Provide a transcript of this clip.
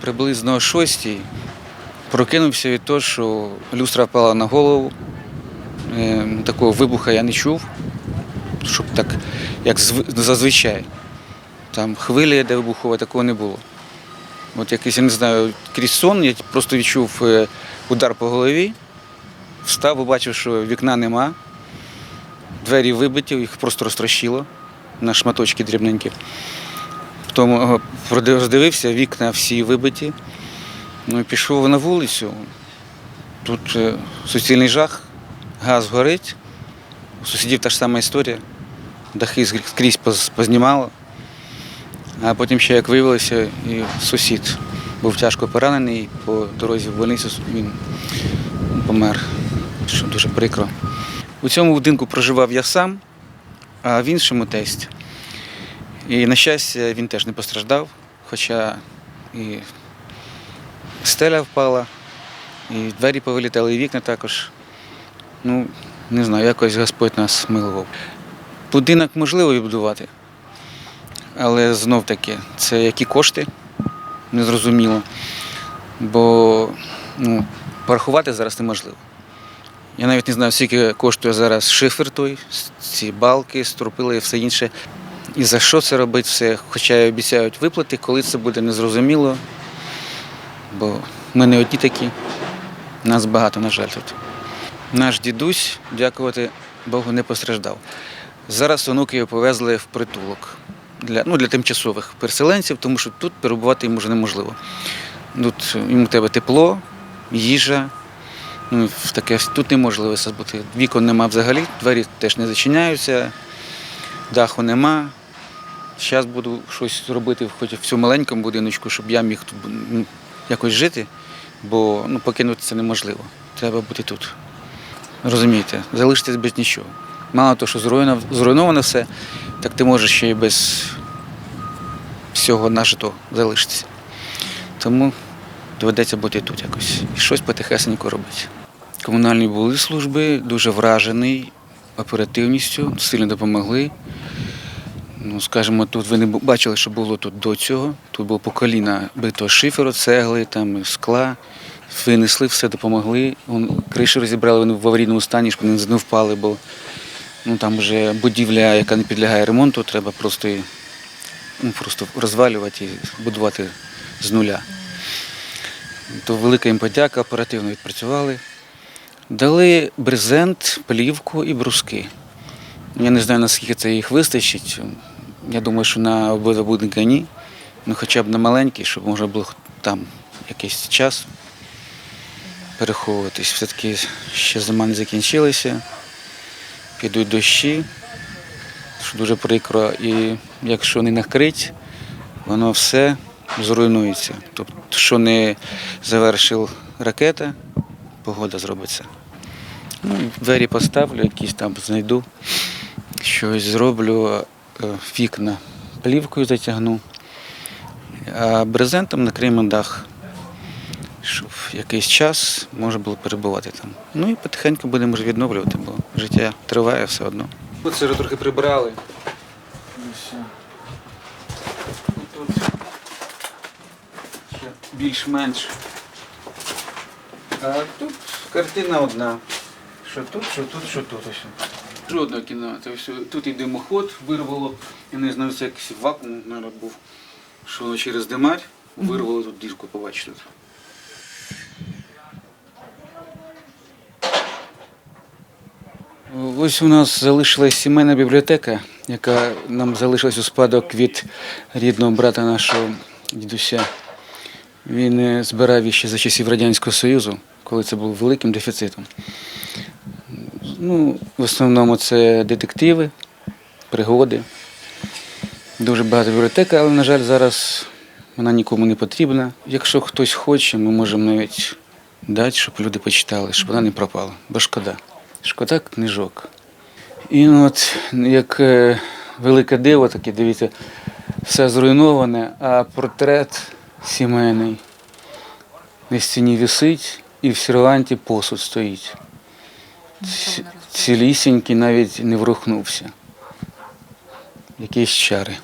приблизно о 6 прокинувся від того, що люстра впала на голову. Е, Такого вибуха я не чув, щоб так, як зв- зазвичай. Там хвилі, де вибухова, такого не було. От якийсь, я не знаю, крізь сон, я просто відчув е, удар по голові, встав, побачив, що вікна нема, двері вибиті, їх просто розтрощило на шматочки дрібненькі. Потім е, роздивився, вікна всі вибиті. Ну пішов на вулицю. Тут е, суцільний жах, газ горить. У сусідів та ж сама історія. Дахи скрізь познімало. А потім ще, як виявилося, і сусід був тяжко поранений по дорозі в больницю він помер, що дуже прикро. У цьому будинку проживав я сам, а в іншому тесть. І, на щастя, він теж не постраждав, хоча і стеля впала, і двері повилітали, і вікна також. Ну, не знаю, якось Господь нас милував. Будинок можливо відбудувати, але знов таки, це які кошти, незрозуміло. Бо ну, порахувати зараз неможливо. Я навіть не знаю, скільки коштує зараз шифер той, ці балки, стропили і все інше. І за що це робити все, хоча й обіцяють виплати, коли це буде незрозуміло. Бо ми не одні такі, нас багато, на жаль, тут. Наш дідусь, дякувати Богу, не постраждав. Зараз онуки його повезли в притулок для, ну, для тимчасових переселенців, тому що тут перебувати йому вже неможливо. Тут йому в тебе тепло, їжа. Ну, таке, тут неможливо все. Вікон нема взагалі, двері теж не зачиняються, даху нема. Зараз буду щось робити хоч в цьому маленькому будиночку, щоб я міг тут ну, якось жити, бо ну, покинути це неможливо. Треба бути тут. Розумієте, залишитись без нічого. Мало того, що зруйновано, зруйновано все, так ти можеш ще й без всього нажитого залишитися. Тому доведеться бути тут якось і щось потихесенько робити. Комунальні були служби, дуже вражений оперативністю, сильно допомогли. Ну, скажімо, тут ви не бачили, що було тут до цього. Тут було по коліна бито шиферу, цегли, там, скла. Винесли, все допомогли. Вон, Криші розібрали вони в аварійному стані, щоб вони не впали, бо ну, там вже будівля, яка не підлягає ремонту, треба просто, ну, просто розвалювати і будувати з нуля. То велика їм подяка, оперативно відпрацювали. Дали брезент, плівку і бруски. Я не знаю, наскільки це їх вистачить. Я думаю, що на обидва будинки ні. Ну хоча б на маленький, щоб можна було там якийсь час переховуватись. Все-таки ще зима не закінчилася, підуть дощі, що дуже прикро. І якщо не накрить, воно все зруйнується. Тобто, що не завершив ракета, погода зробиться. Ну, двері поставлю, якісь там знайду, щось зроблю, вікна плівкою затягну, а брезентом накриємо дах, щоб якийсь час можна було перебувати там. Ну і потихеньку будемо вже відновлювати, бо життя триває все одно. Оце вже трохи прибрали. Тут ще більш-менш. А тут картина одна. Що тут, що тут, що тут. Ось. Жодного кіно. Все. Тут і димоход вирвало. Я не знаю, це якийсь вакуум, мабуть, був. Що воно через димарь вирвало тут дірку, побачите. Ось у нас залишилась сімейна бібліотека, яка нам залишилась у спадок від рідного брата нашого дідуся. Він е, збирав її ще за часів Радянського Союзу, коли це був великим дефіцитом. Ну, в основному це детективи, пригоди. Дуже багато бібліотека, але, на жаль, зараз вона нікому не потрібна. Якщо хтось хоче, ми можемо навіть дати, щоб люди почитали, щоб вона не пропала. Бо шкода. Шкода книжок. І ну, от як е, велике диво, таке, дивіться, все зруйноване, а портрет сімейний на стіні висить і в серванті посуд стоїть. Ці- Цілісінький навіть не врухнувся. Якісь чари.